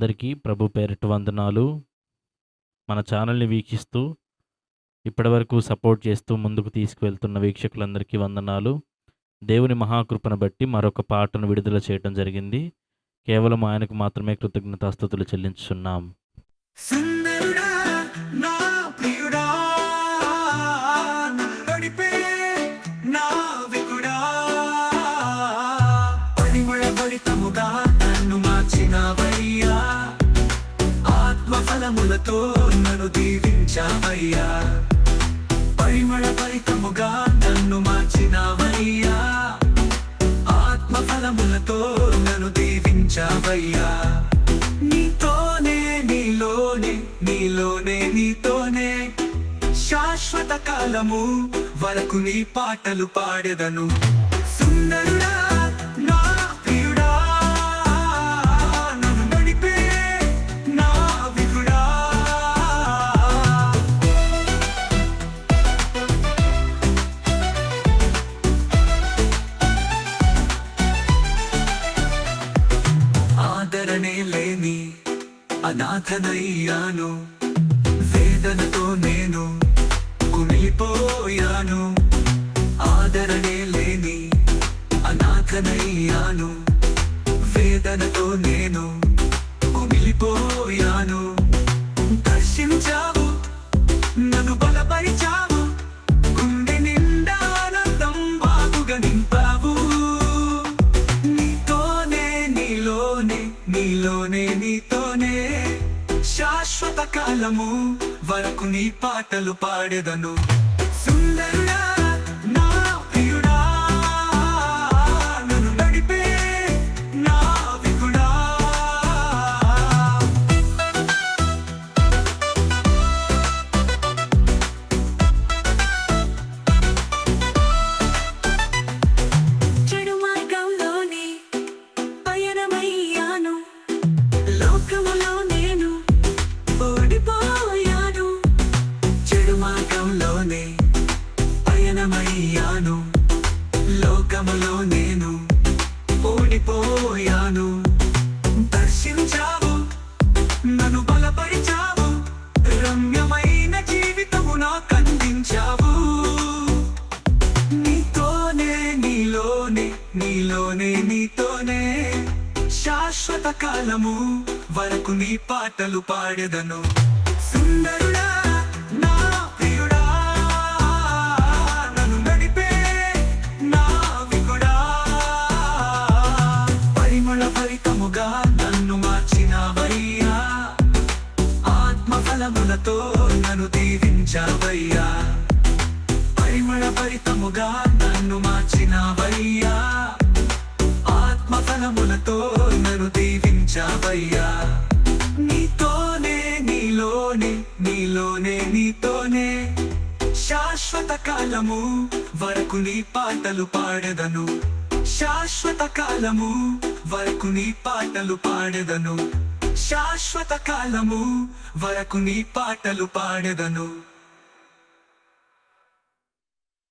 అందరికీ ప్రభు పేరిట వందనాలు. మన ఛానల్‌ని వీక్షిస్తూ, ఇప్పటివరకు సపోర్ట్ చేస్తూ ముందుకు తీసుకువెళ్తున్న వీక్షకులందరికీ వందనాలు. దేవుని మహాకృపను బట్టి మరొక పాటను విడుదల చేయటం జరిగింది. కేవలం ఆయనకు మాత్రమే కృతజ్ఞతాస్థుతులు చెల్లించున్నాం ఆత్మ నన్ను దీవించావయ్యా పరిమళ భరితముగా నన్ను మార్చినావయ్యా. ఆత్మ ఫలములతో నన్ను దీవించావయ్యా నీతోనే నీలోనే నీలోనే నీతోనే. శాశ్వత కాలము వరకు నీ పాటలు పాడెదను. వెంటనే లేని అనాథనయ్యాను. వేదనతో నేను కుమిలిపోయాను. ఆదరణే లేని అనాథనయ్యాను. వేదనతో నేను కుమిలిపోయాను. శాశ్వత కాలము వరకు నీ పాటలు పాడెదను. సుందరుడా నీలోనే నీలోనే నీతోనే. శాశ్వత కాలము వరకు నీ పాటలు పాడెదను. సుందరుడా నా ప్రియుడా నన్ను నడిపే నావికుడా పరిమళ భరితముగా నన్ను మార్చినవయ్యా. ఆత్మ ఫలములతో నన్ను దీవించవయ్యా. పరిమళ భరితముగా నన్ను మార్చి నీలోనే నీతోనే శాశ్వత కాలము వరకు నీ పాటలు పాడదను. శాశ్వత కాలము వరకు నీ పాటలు పాడెదను. శాశ్వత కాలము వరకు నీ పాటలు పాడెదను.